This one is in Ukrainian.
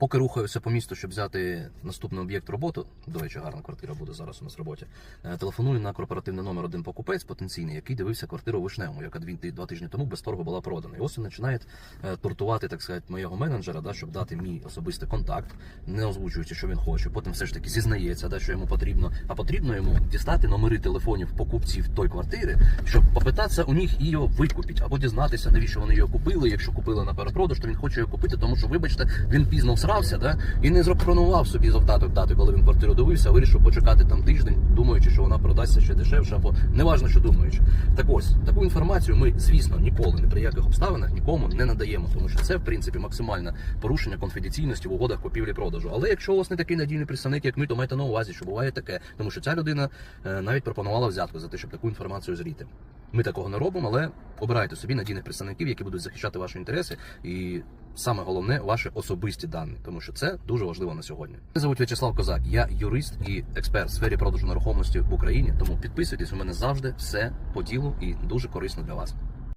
Поки рухаюся по місту, щоб взяти наступний об'єкт роботи. До речі, гарна квартира буде зараз у нас в роботі. е, Телефоную на корпоративний номер один покупець потенційний, який дивився квартиру Вишневому, яка два тижні тому без торгу була продана. І ось він починає е, тортувати, так сказати, моєго менеджера, да, щоб дати мій особистий контакт, не озвучуючи, що він хоче. Потім все ж таки зізнається, да, що йому потрібно. А потрібно йому дістати номери телефонів покупців той квартири, щоб попитатися у них її викупити, або дізнатися, навіщо вони її купили. Якщо купили на перепродаж, то він хоче її купити, тому що, вибачте, він пізно всрався, да, і не запропонував собі завдаток дати, коли він квартиру дивився, вирішив почекати там тиждень, думаючи, що вона продасться ще дешевше, або неважно, що думаючи. Так ось таку інформацію ми, звісно, ніколи ні при яких обставинах нікому не надаємо, тому що це в принципі максимальне порушення конфіденційності в угодах купівлі-продажу. Але якщо у вас не такий надійний представник, як ми, то майте на увазі, що буває таке, тому що ця людина е, навіть пропонувала взятку за те, щоб таку інформацію зріти. Ми такого не робимо, але обирайте собі надійних представників, які будуть захищати ваші інтереси, і саме головне ваші особисті дані, тому що це дуже важливо на сьогодні. Мене звуть В'ячеслав Козак, я юрист і експерт в сфері продажу нерухомості в Україні. Тому підписуйтесь, у мене завжди все по ділу і дуже корисно для вас.